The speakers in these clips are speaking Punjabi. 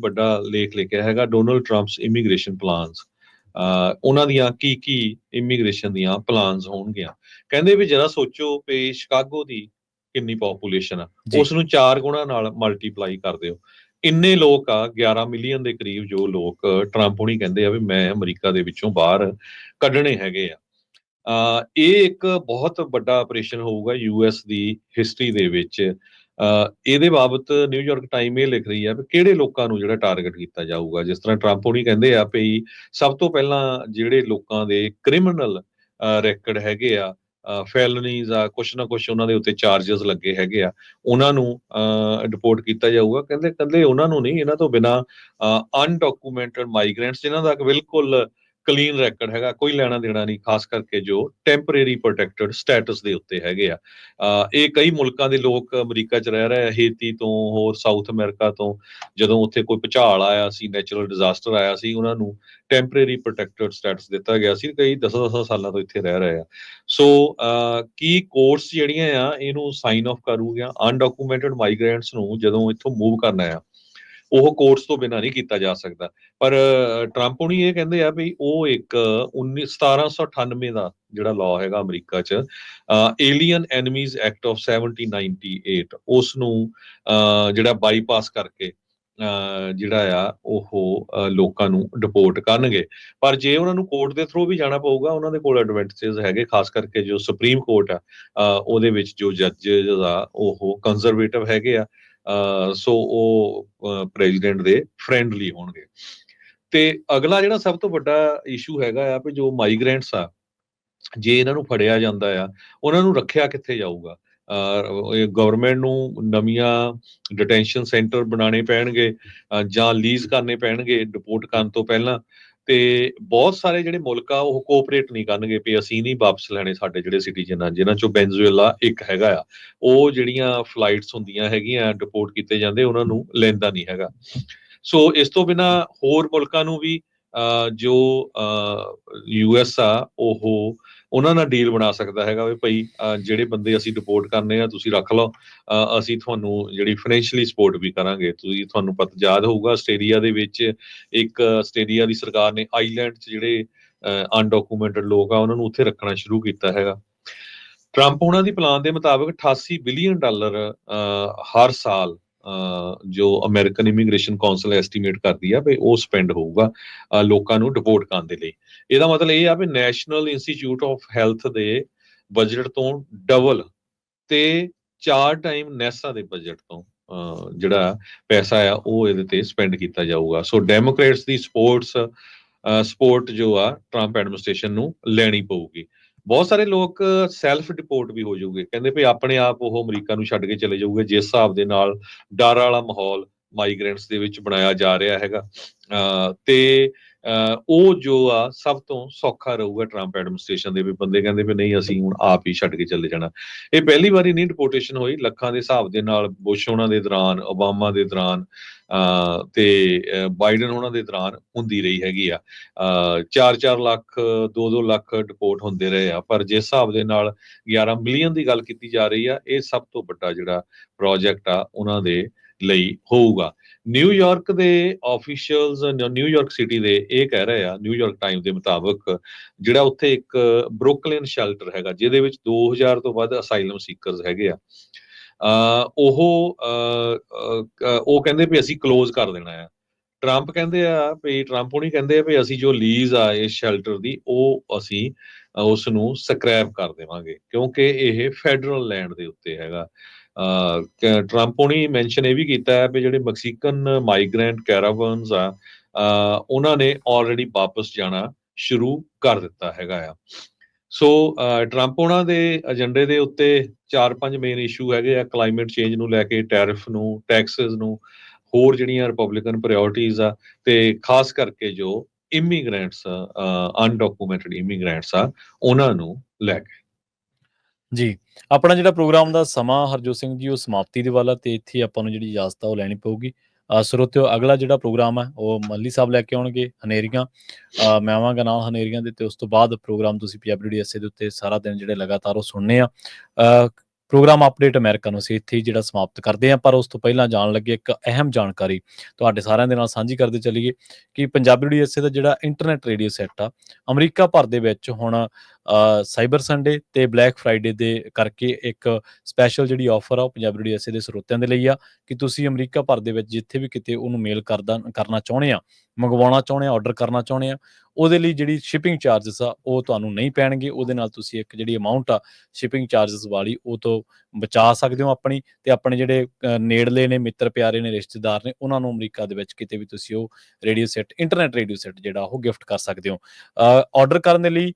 ਵੱਡਾ ਲੇਖ ਲਿਖਿਆ ਹੈਗਾ ਡੋਨਲਡ ਟਰੰਪਸ ਇਮੀਗ੍ਰੇਸ਼ਨ ਪਲਾਨਸ ਉਹਨਾਂ ਦੀਆਂ ਕੀ ਕੀ ਇਮੀਗ੍ਰੇਸ਼ਨ ਦੀਆਂ ਪਲਾਨਸ ਹੋਣਗੀਆਂ। ਕਹਿੰਦੇ ਵੀ ਜਰਾ ਸੋਚੋ ਵੀ ਸ਼ਿਕਾਗੋ ਦੀ ਕਿੰਨੀ ਪੋਪੂਲੇਸ਼ਨ ਆ। ਉਸ ਨੂੰ 4 ਗੁਣਾ ਨਾਲ ਮਲਟੀਪਲਾਈ ਕਰ ਦਿਓ। ਇੰਨੇ ਲੋਕ ਆ 11 ਮਿਲੀਅਨ ਦੇ ਕਰੀਬ ਜੋ ਲੋਕ ਟਰੰਪ ਹੁਣੀ ਕਹਿੰਦੇ ਆ ਵੀ ਮੈਂ ਅਮਰੀਕਾ ਦੇ ਵਿੱਚੋਂ ਬਾਹਰ ਕੱਢਣੇ ਹੈਗੇ ਆ। ਇਹ ਇੱਕ ਬਹੁਤ ਵੱਡਾ ਆਪਰੇਸ਼ਨ ਹੋਊਗਾ ਯੂਐਸ ਦੀ ਹਿਸਟਰੀ ਦੇ ਵਿੱਚ। ਇਹਦੇ ਬਾਬਤ ਨਿਊਯਾਰਕ ਟਾਈਮ ਇਹ ਲਿਖ ਰਹੀ ਆ ਵੀ ਕਿਹੜੇ ਲੋਕਾਂ ਨੂੰ ਜਿਹੜਾ ਟਾਰਗੇਟ ਕੀਤਾ ਜਾਊਗਾ? ਜਿਸ ਤਰ੍ਹਾਂ ਟਰੰਪ ਹੁਣੀ ਕਹਿੰਦੇ ਆ ਵੀ ਸਭ ਤੋਂ ਪਹਿਲਾਂ ਜਿਹੜੇ ਲੋਕਾਂ ਦੇ ਕ੍ਰਿਮੀਨਲ ਰੈਕਡ ਹੈਗੇ ਆ ਫੈਲਨੀਜ਼ ਆ, ਕੁਛ ਨਾ ਕੁਛ ਉਹਨਾਂ ਦੇ ਉੱਤੇ ਚਾਰजेस ਲੱਗੇ ਹੈਗੇ ਆ, ਉਹਨਾਂ ਨੂੰ ਡਿਪੋਰਟ ਕੀਤਾ ਜਾਊਗਾ। ਕਹਿੰਦੇ ਕਹਿੰਦੇ ਉਹਨਾਂ ਨੂੰ ਨਹੀਂ, ਇਹਨਾਂ ਤੋਂ ਬਿਨਾ ਅਨਡਾਕੂਮੈਂਟਡ ਮਾਈਗ੍ਰੈਂਟਸ ਜਿਨ੍ਹਾਂ ਦਾ ਬਿਲਕੁਲ ਕਲੀਨ ਰੈਕੋਰਡ ਹੈਗਾ, ਕੋਈ ਲੈਣਾ ਦੇਣਾ ਨਹੀਂ, ਖਾਸ ਕਰਕੇ ਜੋ ਟੈਂਪਰੇਰੀ ਪ੍ਰੋਟੈਕਟਡ ਸਟੇਟਸ ਦੇ ਉੱਤੇ ਹੈਗੇ ਆ। ਇਹ ਕਈ ਮੁਲਕਾਂ ਦੇ ਲੋਕ ਅਮਰੀਕਾ 'ਚ ਰਹਿ ਰਹੇ ਆ, ਹੇਤੀ ਤੋਂ, ਹੋਰ ਸਾਊਥ ਅਮਰੀਕਾ ਤੋਂ, ਜਦੋਂ ਉੱਥੇ ਕੋਈ ਭੁਚਾਲ ਆਇਆ ਸੀ ਨੈਚੁਰਲ ਡਿਜ਼ਾਸਟਰ ਆਇਆ ਸੀ, ਉਹਨਾਂ ਨੂੰ ਟੈਂਪਰੇਰੀ ਪ੍ਰੋਟੈਕਟਡ ਸਟੇਟਸ ਦਿੱਤਾ ਗਿਆ ਸੀ, ਕਈ 10-10 ਸਾਲਾਂ ਤੋਂ ਇੱਥੇ ਰਹਿ ਰਹੇ ਆ। ਸੋ ਕੀ ਕੋਰਸ ਜਿਹੜੀਆਂ ਆ, ਇਹਨੂੰ ਸਾਈਨ ਆਫ ਕਰੂਗੀਆਂ ਅਨਡਾਕੂਮੈਂਟਡ ਮਾਈਗ੍ਰੈਂਟਸ ਨੂੰ ਜਦੋਂ ਇੱਥੋਂ ਮੂਵ ਕਰਨਾ ਆ ਉਹ ਕੋਰਟਸ ਤੋਂ ਬਿਨਾਂ ਨਹੀਂ ਕੀਤਾ ਜਾ ਸਕਦਾ। ਪਰ ਟਰੰਪ ਹੁਣੀ ਇਹ ਕਹਿੰਦੇ ਆ ਵੀ ਉਹ ਇੱਕ 19 1798 ਦਾ ਜਿਹੜਾ ਲਾਅ ਹੈਗਾ ਅਮਰੀਕਾ 'ਚ ਏਲੀਅਨ ਐਨਮੀਜ਼ ਐਕਟ ਆਫ 1798 ਉਸ ਨੂੰ ਅਹ, ਜਿਹੜਾ ਬਾਈਪਾਸ ਕਰਕੇ ਅਹ, ਜਿਹੜਾ ਆ ਉਹ ਲੋਕਾਂ ਨੂੰ ਡਿਪੋਰਟ ਕਰਨਗੇ। ਪਰ ਜੇ ਉਹਨਾਂ ਨੂੰ ਕੋਰਟ ਦੇ ਥਰੂ ਵੀ ਜਾਣਾ ਪਊਗਾ ਉਹਨਾਂ ਦੇ ਕੋਲ ਐਡਵਾਂਟੇਜਸ ਹੈਗੇ ਖਾਸ ਕਰਕੇ ਜੋ ਸੁਪਰੀਮ ਕੋਰਟ ਆ ਉਹਦੇ ਵਿੱਚ ਜੋ ਜੱਜਸ ਆ ਉਹ ਕੰਜ਼ਰਵੇਟਿਵ ਹੈਗੇ ਆ। ਸੋ ਉਹ ਪ੍ਰੈਜ਼ੀਡੈਂਟ ਦੇ ਫ੍ਰੈਂਡਲੀ ਹੋਣਗੇ। ਤੇ ਅਗਲਾ ਜਿਹੜਾ ਸਭ ਤੋਂ ਵੱਡਾ ਇਸ਼ੂ ਹੈਗਾ ਆ ਵੀ ਜੋ ਮਾਈਗ੍ਰੈਂਟਸ ਆ, ਜੇ ਇਹਨਾਂ ਨੂੰ ਫੜਿਆ ਜਾਂਦਾ ਆ, ਉਹਨਾਂ ਨੂੰ ਰੱਖਿਆ ਕਿੱਥੇ ਜਾਊਗਾ? ਗਵਰਨਮੈਂਟ ਨੂੰ ਨਵੀਆਂ ਡਿਟੈਂਸ਼ਨ ਸੈਂਟਰ ਬਣਾਉਣੇ ਪੈਣਗੇ ਜਾਂ ਲੀਜ਼ ਕਰਨੇ ਪੈਣਗੇ ਡਿਪੋਰਟ ਕਰਨ ਤੋਂ ਪਹਿਲਾਂ। ਤੇ ਬਹੁਤ ਸਾਰੇ ਜਿਹੜੇ ਮੁਲਕ ਆ ਉਹ ਕੋਆਪਰੇਟ ਨਹੀਂ ਕਰਨਗੇ ਵੀ ਅਸੀਂ ਨਹੀਂ ਵਾਪਸ ਲੈਣੇ ਸਾਡੇ ਜਿਹੜੇ ਸਿਟੀਜ਼ਨ ਆ ਜਿਨ੍ਹਾਂ ਚੋਂ ਵੈਨਜ਼ੂਏਲਾ ਇੱਕ ਹੈਗਾ ਆ। ਉਹ ਜਿਹੜੀਆਂ ਫਲਾਈਟਸ ਹੁੰਦੀਆਂ ਹੈਗੀਆਂ ਡਿਪੋਰਟ ਕੀਤੇ ਜਾਂਦੇ ਉਹਨਾਂ ਨੂੰ ਲੈਂਦਾ ਨਹੀਂ ਹੈਗਾ। ਸੋ ਇਸ ਤੋਂ ਬਿਨਾ ਹੋਰ ਮੁਲਕਾਂ ਨੂੰ ਵੀ ਅਹ, ਜੋ ਯੂਐਸ ਆ ਉਹ ਉਹਨਾਂ ਨਾਲ ਡੀਲ ਬਣਾ ਸਕਦਾ ਹੈਗਾ ਵੀ ਭਾਈ ਜਿਹੜੇ ਬੰਦੇ ਅਸੀਂ ਡਿਪੋਰਟ ਕਰਨੇ ਆ ਤੁਸੀਂ ਰੱਖ ਲਓ। ਅਸੀਂ ਤੁਹਾਨੂੰ ਜਿਹੜੀ ਫਾਈਨੈਂਸ਼ੀਅਲੀ ਸਪੋਰਟ ਵੀ ਕਰਾਂਗੇ। ਤੁਸੀਂ ਤੁਹਾਨੂੰ ਪਤਾ ਯਾਦ ਹੋਊਗਾ ਆਸਟ੍ਰੇਲੀਆ ਦੇ ਵਿੱਚ ਇੱਕ ਆਸਟ੍ਰੇਲੀਆ ਦੀ ਸਰਕਾਰ ਨੇ ਆਈਲੈਂਡ 'ਚ ਜਿਹੜੇ ਅਨਡਾਕੂਮੈਂਟਡ ਲੋਕ ਆ ਉਹਨਾਂ ਨੂੰ ਉੱਥੇ ਰੱਖਣਾ ਸ਼ੁਰੂ ਕੀਤਾ ਹੈਗਾ। ਟਰੰਪ ਉਹਨਾਂ ਦੀ ਪਲਾਨ ਦੇ ਮੁਤਾਬਕ 88 ਬਿਲੀਅਨ ਡਾਲਰ ਅਹ, ਹਰ ਸਾਲ ਜੋ ਅਮਰੀਕਨ ਇਮੀਗ੍ਰੇਸ਼ਨ ਕਾਉਂਸਲ ਐਸਟੀਮੇਟ ਕਰਦੀ ਆ ਵੀ ਉਹ ਸਪੈਂਡ ਹੋਊਗਾ ਲੋਕਾਂ ਨੂੰ ਡਿਪੋਰਟ ਕਰਨ ਦੇ ਲਈ। ਇਹਦਾ ਮਤਲਬ ਇਹ ਆ ਵੀ ਨੈਸ਼ਨਲ ਇੰਸਟੀਚਿਊਟ ਆਫ ਹੈਲਥ ਦੇ ਬਜਟ ਤੋਂ ਡਬਲ ਤੇ ਚਾਰ ਟਾਈਮ ਨੈਸਾ ਦੇ ਬਜਟ ਤੋਂ ਜਿਹੜਾ ਪੈਸਾ ਆ ਉਹ ਇਹਦੇ ਤੇ ਸਪੈਂਡ ਕੀਤਾ ਜਾਊਗਾ। ਸੋ ਡੈਮੋਕ੍ਰੇਟਸ ਦੀ ਸਪੋਰਟਸ ਸਪੋਰਟ ਜੋ ਆ ਟਰੰਪ ਐਡਮਿਨਿਸਟ੍ਰੇਸ਼ਨ ਨੂੰ ਲੈਣੀ ਪਊਗੀ। ਬਹੁਤ ਸਾਰੇ ਲੋਕ ਸੈਲਫ ਡਿਪੋਰਟ ਵੀ ਹੋ ਜਾਊਗੇ। ਕਹਿੰਦੇ ਵੀ ਆਪਣੇ ਆਪ ਉਹ ਅਮਰੀਕਾ ਨੂੰ ਛੱਡ ਕੇ ਚਲੇ ਜਾਊਗੇ, ਜਿਸ ਹਿਸਾਬ ਦੇ ਨਾਲ ਡਰ ਵਾਲਾ ਮਾਹੌਲ ਮਾਈਗ੍ਰੈਂਟਸ ਦੇ ਵਿੱਚ ਬਣਾਇਆ ਜਾ ਰਿਹਾ ਹੈਗਾ। ਤੇ ਉਹ ਜੋ ਆ, ਸਭ ਤੋਂ ਸੌਖਾ ਰਹੂਗਾ ਟਰੰਪ ਐਡਮਿਨਿਸਟ੍ਰੇਸ਼ਨ ਦੇ ਵੀ। ਬੰਦੇ ਕਹਿੰਦੇ ਵੀ ਨਹੀਂ, ਅਸੀਂ ਹੁਣ ਆਪ ਹੀ ਛੱਡ ਕੇ ਚੱਲੇ ਜਾਣਾ। ਇਹ ਪਹਿਲੀ ਵਾਰੀ ਨਹੀਂ ਡਿਪੋਰਟੇਸ਼ਨ ਹੋਈ। ਲੱਖਾਂ ਦੇ ਹਿਸਾਬ ਦੇ ਨਾਲ ਬੁਸ਼ ਉਹਨਾਂ ਦੇ ਦੌਰਾਨ ਓਬਾਮਾ ਦੇ ਦੌਰਾਨ, ਅਹ ਤੇ ਬਾਈਡਨ ਉਹਨਾਂ ਦੇ ਦੌਰਾਨ ਹੁੰਦੀ ਰਹੀ ਹੈਗੀ ਆ। 4-4 ਲੱਖ 2-2 ਲੱਖ ਡਿਪੋਰਟ ਹੁੰਦੇ ਰਹੇ ਆ। ਪਰ ਜਿਸ ਹਿਸਾਬ ਦੇ ਨਾਲ 11 ਮਿਲੀਅਨ ਦੀ ਗੱਲ ਕੀਤੀ ਜਾ ਰਹੀ ਆ, ਇਹ ਸਭ ਤੋਂ ਵੱਡਾ ਜਿਹੜਾ ਪ੍ਰੋਜੈਕਟ ਆ, ਉਹਨਾਂ ਦੇ ਲਈ ਹੋਊਗਾ। ਨਿਊਯਾਰਕ ਦੇ ਆਫੀਸ਼ੀਅਲਸ ਨਿਊਯਾਰਕ ਸਿਟੀ ਦੇ ਇਹ ਕਹਿ ਰਹੇ ਆ ਨਿਊਯਾਰਕ ਟਾਈਮ ਦੇ ਮੁਤਾਬਕ ਜਿਹੜਾ ਉੱਥੇ ਇੱਕ ਬਰੁਕਲਿਨ ਸ਼ੈਲਟਰ ਹੈਗਾ ਜਿਹਦੇ ਵਿੱਚ 2000 ਤੋਂ ਵੱਧ ਅਸਾਈਲਮ ਸੀਕਰਸ ਹੈਗੇ ਆ ਉਹ ਅਹ, ਉਹ ਕਹਿੰਦੇ ਵੀ ਅਸੀਂ ক্লোਜ਼ ਕਰ ਦੇਣਾ ਆ। ਟਰੰਪ ਕਹਿੰਦੇ ਆ ਵੀ ਟਰੰਪ ਉਹ ਨਹੀਂ ਕਹਿੰਦੇ ਆ ਵੀ ਅਸੀਂ ਜੋ ਲੀਜ਼ ਆ ਇਸ ਸ਼ੈਲਟਰ ਦੀ ਉਹ ਅਸੀਂ ਅਹ, ਉਸ ਨੂੰ ਸਕ੍ਰੈਪ ਕਰ ਦੇਵਾਂਗੇ ਕਿਉਂਕਿ ਇਹ ਫੈਡਰਲ ਲੈਂਡ ਦੇ ਉੱਤੇ ਹੈਗਾ। ਟਰੰਪ ਉਹਨੇ ਮੈਂਸ਼ਨ ਇਹ ਵੀ ਕੀਤਾ ਹੈ ਵੀ ਜਿਹੜੇ ਮੈਕਸੀਕਨ ਮਾਈਗ੍ਰੈਂਟ ਕੈਰਾਵਨਸ ਆ ਉਹਨਾਂ ਨੇ ਆਲਰੇਡੀ ਵਾਪਸ ਜਾਣਾ ਸ਼ੁਰੂ ਕਰ ਦਿੱਤਾ ਹੈਗਾ ਆ। ਸੋ ਟਰੰਪ ਉਹਨਾਂ ਦੇ ਏਜੰਡੇ ਦੇ ਉੱਤੇ ਚਾਰ ਪੰਜ ਮੇਨ ਇਸ਼ੂ ਹੈਗੇ ਆ ਕਲਾਈਮੇਟ ਚੇਂਜ ਨੂੰ ਲੈ ਕੇ ਟੈਰਿਫ ਨੂੰ ਟੈਕਸਸ ਨੂੰ, ਹੋਰ ਜਿਹੜੀਆਂ ਰਿਪਬਲਿਕਨ ਪ੍ਰਾਇੋਰਟੀਜ਼ ਆ ਤੇ ਖਾਸ ਕਰਕੇ ਜੋ ਇਮੀਗ੍ਰੈਂਟਸ ਅਨਡਾਕੂਮੈਂਟਡ ਇਮੀਗ੍ਰੈਂਟਸ ਆ, ਉਹਨਾਂ ਨੂੰ ਲੈ ਕੇ। ਜੀ ਆਪਣਾ ਜਿਹੜਾ ਪ੍ਰੋਗਰਾਮ ਦਾ ਸਮਾਂ ਹਰਜੋਤ ਸਿੰਘ ਜੀ ਉਹ ਸਮਾਪਤੀ ਦੇ ਵੱਲ ਆ ਤੇ ਇੱਥੇ ਆਪਾਂ ਨੂੰ ਜਿਹੜੀ ਇਜਾਜ਼ਤ ਆ ਉਹ ਲੈਣੀ ਪਊਗੀ। ਅ, ਸਰੋਤਿਓ ਅਗਲਾ ਜਿਹੜਾ ਪ੍ਰੋਗਰਾਮ ਹੈ ਉਹ ਮੱਲੀ ਸਾਹਿਬ ਲੈ ਕੇ ਆਉਣਗੇ ਹਨੇਰੀਆਂ। ਅ, ਮੈਂ ਆਵਾਂਗਾ ਨਾਲ ਹਨੇਰੀਆਂ ਦੇ ਤੇ ਉਸ ਤੋਂ ਬਾਅਦ ਪ੍ਰੋਗਰਾਮ ਤੁਸੀਂ ਪੰਜਾਬੀ ਡੀ ਐਸਏ ਦੇ ਉੱਤੇ ਸਾਰਾ ਦਿਨ ਜਿਹੜੇ ਲਗਾਤਾਰ ਉਹ ਸੁਣਨੇ ਆ। ਅ, ਪ੍ਰੋਗਰਾਮ ਅਪਡੇਟ ਅਮਰੀਕਾ ਨੂੰ ਅਸੀਂ ਇੱਥੇ ਹੀ ਜਿਹੜਾ ਸਮਾਪਤ ਕਰਦੇ ਹਾਂ ਪਰ ਉਸ ਤੋਂ ਪਹਿਲਾਂ ਜਾਣ ਲੱਗੇ ਇੱਕ ਅਹਿਮ ਜਾਣਕਾਰੀ ਤੁਹਾਡੇ ਸਾਰਿਆਂ ਦੇ ਨਾਲ ਸਾਂਝੀ ਕਰਦੇ ਚੱਲੀਏ ਕਿ ਪੰਜਾਬੀ ਰੇਡੀਓ ਇਸੇ ਦਾ ਜਿਹੜਾ ਇੰਟਰਨੈਟ ਰੇਡੀਓ ਸੈੱਟ ਆ ਅਮਰੀਕਾ ਭਰ ਦੇ ਵਿੱਚ ਹੁਣ ਸਾਈਬਰ ਸੰਡੇ ਤੇ ਬਲੈਕ ਫਰਾਈਡੇ ਦੇ ਕਰਕੇ ਇੱਕ ਸਪੈਸ਼ਲ ਜਿਹੜੀ ਆਫਰ ਆ, ਉਹ ਪੰਜਾਬ ਰੇਡੀਓ ਐਸੇ ਦੇ ਸਰੋਤਿਆਂ ਦੇ ਲਈ ਆ, ਕਿ ਤੁਸੀਂ ਅਮਰੀਕਾ ਭਰ ਦੇ ਵਿੱਚ ਜਿੱਥੇ ਵੀ ਕਿਤੇ ਉਹਨੂੰ ਮੇਲ ਕਰਦਾ, ਕਰਨਾ ਚਾਹੁੰਦੇ ਆ, ਮੰਗਵਾਉਣਾ ਚਾਹੁੰਦੇ ਆ, ਆਰਡਰ ਕਰਨਾ ਚਾਹੁੰਦੇ ਆ, ਉਹਦੇ ਲਈ ਜਿਹੜੀ ਸ਼ਿਪਿੰਗ ਚਾਰजेस ਆ, ਉਹ ਤੁਹਾਨੂੰ ਨਹੀਂ ਪੈਣਗੇ, ਉਹਦੇ ਨਾਲ ਤੁਸੀਂ ਇੱਕ ਜਿਹੜੀ ਅਮਾਉਂਟ ਆ, ਸ਼ਿਪਿੰਗ ਚਾਰजेस ਵਾਲੀ, ਉਹ ਤੋਂ ਬਚਾ ਸਕਦੇ ਹੋ ਆਪਣੀ, ਤੇ ਆਪਣੇ ਜਿਹੜੇ ਨੇੜਲੇ ਨੇ, ਮਿੱਤਰ ਪਿਆਰੇ ਨੇ, ਰਿਸ਼ਤੇਦਾਰ ਨੇ, ਉਹਨਾਂ ਨੂੰ ਅਮਰੀਕਾ ਦੇ ਵਿੱਚ ਕਿਤੇ ਵੀ ਤੁਸੀਂ ਉਹ radio set, internet radio set ਜਿਹੜਾ ਉਹ ਗਿਫਟ ਕਰ ਸਕਦੇ ਹੋ। ਆਰਡਰ ਕਰਨ ਦੇ ਲਈ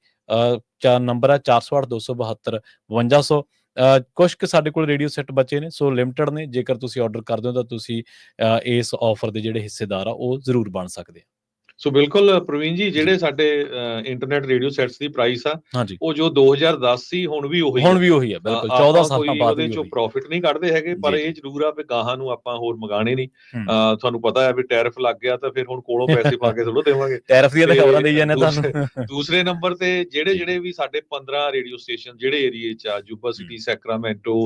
ਚਾਰ ਨੰਬਰ ਹੈ 408 272 5200 ਅ, ਕੁਛ ਕੁ ਸਾਡੇ ਕੋਲ ਰੇਡੀਓ ਸੈੱਟ ਬਚੇ ਨੇ ਸੋ ਲਿਮਟਿਡ ਨੇ। ਜੇਕਰ ਤੁਸੀਂ ਆਰਡਰ ਕਰਦੇ ਹੋ ਤਾਂ ਤੁਸੀਂ ਇਸ ਆਫਰ ਦੇ ਜਿਹੜੇ ਹਿੱਸੇਦਾਰ ਆ ਉਹ ਜ਼ਰੂਰ ਬਣ ਸਕਦੇ ਆ। ਸੋ ਬਿਲਕੁਲ ਪ੍ਰਵੀਨ ਜੀ ਜਿਹੜੇ ਸਾਡੇ ਇੰਟਰਨੈਟ ਰੇਡੀਓ ਸੈਟਸ ਦੀ ਪ੍ਰਾਈਸ ਆ ਉਹ ਜੋ 2010 ਸੀ ਹੁਣ ਵੀ ਉਹੀ ਹੁਣ। ਵੀ ਉਹੀ ਆ ਬਿਲਕੁਲ ਅ, 14 ਆਪਾਂ ਸਾਲਾਂ ਬਾਅਦ ਉਹਦੇ ਚੋਂ। ਪ੍ਰੋਫਿਟ ਨਹੀਂ ਕੱਢਦੇ ਹੈਗੇ ਪਰ। ਇਹ ਜ਼ਰੂਰ ਆ ਵੀ ਗਾਹਾਂ ਨੂੰ ਆਪਾਂ ਹੋਰ ਮੰਗਾਣੇ ਨਹੀਂ। ਤੁਹਾਨੂੰ ਪਤਾ ਹੈ ਵੀ ਟੈਰਿਫ ਲੱਗ ਗਿਆ ਤਾਂ ਫਿਰ ਹੁਣ ਕੋਲੋਂ ਪੈਸੇ ਪਾ ਕੇ ਥੋੜ੍ਹਾ ਦੇਵਾਂਗੇ। ਟੈਰਿਫ ਦੀਆਂ ਤਾਂ ਖਬਰਾਂ ਦੇਈ ਜਾਂਦੇ ਤੁਹਾਨੂੰ। ਦੂਸਰੇ ਨੰਬਰ ਤੇ ਜਿਹੜੇ ਜਿਹੜੇ ਵੀ ਸਾਡੇ 15 ਰੇਡੀਓ ਸਟੇਸ਼ਨ ਜਿਹੜੇ ਏਰੀਏ ਚ ਆ Yuba City Sacramento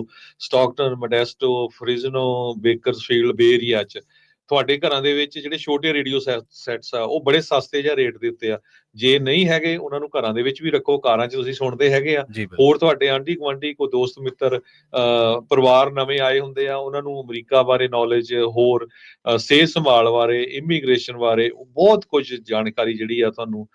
Stockton Modesto Fresno Bakersfield Bay Area ਚ ਤੁਹਾਡੇ ਘਰਾਂ ਦੇ ਵਿੱਚ ਜਿਹੜੇ ਛੋਟੇ ਰੇਡੀਓ ਸੈਟਸ ਆ ਉਹ ਬੜੇ ਸਸਤੇ ਜਿਹਾ ਰੇਟ ਦੇ ਉੱਤੇ ਆ। ਜੇ ਨਹੀਂ ਹੈਗੇ ਉਹਨਾਂ ਨੂੰ ਘਰਾਂ ਦੇ ਵਿੱਚ ਵੀ ਰੱਖੋ ਕਾਰਾਂ 'ਚ ਤੁਸੀਂ ਸੁਣਦੇ ਹੈਗੇ ਆ। ਜੀ ਹੋਰ ਤੁਹਾਡੇ ਆਂਢੀ ਗੁਆਂਢੀ ਕੋ ਦੋਸਤ ਮਿੱਤਰ ਪਰਿਵਾਰ ਨਵੇਂ ਆਏ ਹੁੰਦੇ ਆ ਉਹਨਾਂ ਨੂੰ ਅਮਰੀਕਾ ਬਾਰੇ ਨੌਲੇਜ ਹੋਰ ਸਿਹਤ ਸੰਭਾਲ ਬਾਰੇ ਇਮੀਗ੍ਰੇਸ਼ਨ ਬਾਰੇ ਬਹੁਤ ਕੁਝ ਜਾਣਕਾਰੀ ਜਿਹੜੀ ਆ ਤੁਹਾਨੂੰ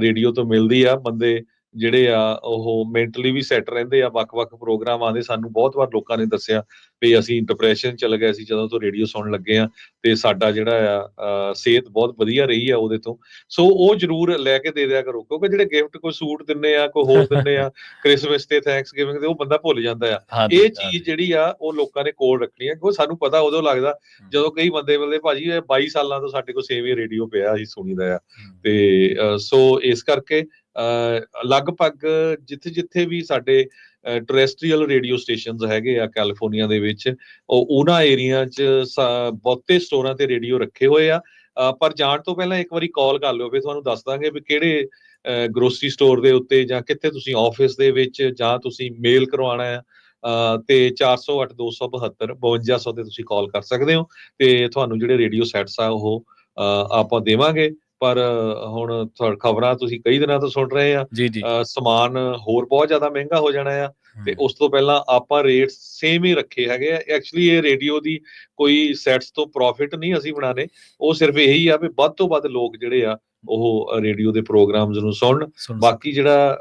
ਰੇਡੀਓ ਤੋਂ ਮਿਲਦੀ ਆ। ਬੰਦੇ ਜਿਹੜੇ ਆ ਉਹ ਮੈਂਟਲੀ ਵੀ ਸੈੱਟ ਰਹਿੰਦੇ ਆ ਵੱਖ-ਵੱਖ ਪ੍ਰੋਗਰਾਮਾਂ ਦੇ ਸਾਨੂੰ ਬਹੁਤ ਵਾਰ ਲੋਕਾਂ ਨੇ ਦੱਸਿਆ ਵੀ ਅਸੀਂ ਡਿਪਰੈਸ਼ਨ ਚ ਗਏ ਸੀ ਜਦੋਂ ਤੋਂ ਰੇਡੀਓ ਸੁਣਨ ਲੱਗੇ ਆ ਤੇ ਸਾਡਾ ਜਿਹੜਾ ਆ ਸਿਹਤ ਬਹੁਤ ਵਧੀਆ ਰਹੀ ਆ ਉਹਦੇ ਤੋਂ। ਸੋ ਉਹ ਜਰੂਰ ਲੈ ਕੇ ਦੇ ਦਿਆ ਕਰੋ ਕਿਉਂਕਿ ਜਿਹੜੇ ਗਿਫਟ ਕੋਈ ਸੂਟ ਦਿੰਨੇ ਆ ਕੋਈ ਹੋਰ ਦਿੰਨੇ ਆ ਕ੍ਰਿਸਮਸ ਤੇ ਥੈਂਕਸ ਗਿਵਿੰਗ ਤੇ ਉਹ ਬੰਦਾ ਭੁੱਲ ਜਾਂਦਾ ਆ। ਇਹ ਚੀਜ਼ ਜਿਹੜੀ ਆ ਉਹ ਲੋਕਾਂ ਨੇ ਕੋਲ ਰੱਖਣੀ ਆ ਕਿਉਂਕਿ ਸਾਨੂੰ ਪਤਾ ਉਦੋਂ ਲੱਗਦਾ ਜਦੋਂ ਕਈ ਬੰਦੇ ਬੰਦੇ ਭਾਜੀ ਇਹ 22 ਸਾਲਾਂ ਤੋਂ ਸਾਡੇ ਕੋਲ ਸੇਵੀਅਰ ਰੇਡੀਓ ਪਿਆ ਅਸੀਂ ਸੁਣੀਦਾ ਆ। ਤੇ ਸੋ ਇਸ ਕਰਕੇ ਲਗਭਗ ਜਿੱਥੇ ਜਿੱਥੇ ਵੀ ਸਾਡੇ ਟੈਰੇਸਟਰੀਅਲ ਰੇਡੀਓ ਸਟੇਸ਼ਨਸ ਹੈਗੇ ਆ ਕੈਲੀਫੋਰਨੀਆ ਦੇ ਵਿੱਚ। ਉਹ ਉਹਨਾਂ ਏਰੀਆ 'ਚ ਸ- ਬਹੁਤੇ ਸਟੋਰਾਂ ਤੇ ਰੇਡੀਓ ਰੱਖੇ ਹੋਏ ਆ। ਪਰ ਜਾਣ ਤੋਂ ਪਹਿਲਾਂ ਇੱਕ ਵਾਰੀ ਕਾਲ ਕਰ ਲਿਓ ਫਿਰ ਤੁਹਾਨੂੰ ਦੱਸ ਦਾਂਗੇ ਵੀ ਕਿਹੜੇ ਗਰੋਸਰੀ ਸਟੋਰ ਦੇ ਉੱਤੇ ਜਾਂ ਕਿੱਥੇ ਤੁਸੀਂ ਆਫਿਸ ਦੇ ਵਿੱਚ ਜਾਂ ਤੁਸੀਂ ਮੇਲ ਕਰਵਾਉਣਾ ਹੈ ਅਹ, ਤੇ 408 272 5200 ਤੇ ਤੁਸੀਂ ਕਾਲ ਕਰ ਸਕਦੇ ਹੋ। ਤੇ ਤੁਹਾਨੂੰ ਜਿਹੜੇ ਰੇਡੀਓ ਸੈਟਸ ਆ ਉਹ ਆਪਾਂ ਦੇਵਾਂਗੇ। ਪਰ ਹੁਣ ਖਬਰਾਂ ਤੁਸੀਂ ਕਈ ਦਿਨਾਂ ਤੋਂ ਸੁਣ ਰਹੇ ਆ। ਸਮਾਨ ਹੋਰ ਬਹੁਤ ਜ਼ਿਆਦਾ ਮਹਿੰਗਾ ਹੋ ਜਾਣਾ ਆ। ਤੇ ਉਸ ਤੋਂ ਪਹਿਲਾਂ ਆਪਾਂ ਰੇਟ ਸੇਮ ਹੀ ਰੱਖੇ ਹੈਗੇ ਆ। ਐਕਚੁਅਲੀ ਇਹ ਰੇਡੀਓ ਦੀ ਕੋਈ ਸੈਟਸ ਤੋਂ ਪ੍ਰੋਫਿਟ ਨਹੀਂ ਅਸੀਂ ਬਣਾਣੇ ਉਹ ਸਿਰਫ ਇਹੀ ਆ ਵੀ ਵੱਧ ਤੋਂ ਵੱਧ ਲੋਕ ਜਿਹੜੇ ਆ ਉਹ ਰੇਡੀਓ ਦੇ ਪ੍ਰੋਗਰਾਮਸ ਨੂੰ ਸੁਣਨ। ਸੁਣ ਬਾਕੀ ਜਿਹੜਾ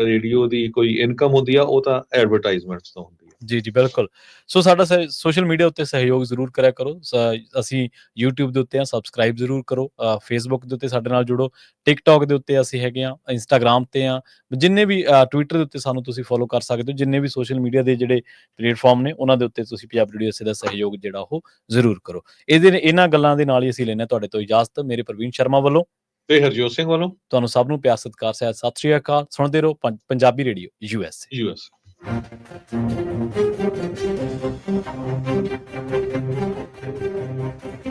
ਰੇਡੀਓ ਦੀ ਕੋਈ ਇਨਕਮ ਹੁੰਦੀ ਆ ਉਹ ਤਾਂ ਐਡਵਰਟਾਈਜ਼ਮੈਂਟਸ ਤੋਂ ਹੁੰਦੀ ਜੀ ਜੀ ਬਿਲਕੁਲ। ਸੋ ਸਾਡਾ ਸੋਸ਼ਲ ਮੀਡੀਆ ਉੱਤੇ ਸਹਿਯੋਗ ਜ਼ਰੂਰ ਕਰਿਆ ਕਰੋ। ਅਸੀਂ YouTube ਦੇ ਉੱਤੇ ਆ ਸਬਸਕ੍ਰਾਈਬ ਜ਼ਰੂਰ ਕਰੋ। ਫੇਸਬੁੱਕ ਦੇ ਉੱਤੇ ਸਾਡੇ ਨਾਲ ਜੁੜੋ। TikTok ਦੇ ਉੱਤੇ ਅਸੀਂ ਹੈਗੇ ਆ Instagram ਤੇ ਆ। ਜਿੰਨੇ ਵੀ ਟਵਿੱਟਰ ਦੇ ਉੱਤੇ ਸਾਨੂੰ ਤੁਸੀਂ ਫੋਲੋ ਕਰ ਸਕਦੇ ਹੋ। ਜਿੰਨੇ ਵੀ ਸੋਸ਼ਲ ਮੀਡੀਆ ਦੇ ਜਿਹੜੇ ਪਲੇਟਫਾਰਮ ਨੇ ਉਹਨਾਂ ਦੇ ਉੱਤੇ ਤੁਸੀਂ ਪੰਜਾਬ ਰੇਡੀਓ ਸੇ ਦਾ ਸਹਿਯੋਗ ਜਿਹੜਾ ਉਹ ਜ਼ਰੂਰ ਕਰੋ। ਇਹਦੇ ਇਹਨਾਂ ਗੱਲਾਂ ਦੇ ਨਾਲ ਹੀ ਅਸੀਂ ਲੈਣੇ ਤੁਹਾਡੇ ਤੋਂ ਇਜਾਜ਼ਤ। ਮੇਰੇ ਪ੍ਰਵੀਨ ਸ਼ਰਮਾ ਵੱਲੋਂ ਤੇ ਹਰਜੋਤ ਸਿੰਘ ਵੱਲੋਂ। ਤੁਹਾਨੂੰ ਸਭ ਨੂੰ ਪਿਆਰ ਸਤਿਕਾਰ ਸਹਿਤ ਸਤਿ ਸ਼੍ਰੀ ਅਕਾਲ। ਸੁਣਦੇ ਰਹੋ ਪੰਜਾਬੀ ਰੇਡੀਓ ਯੂਐਸ ਯੂਐਸ ちょっと待って。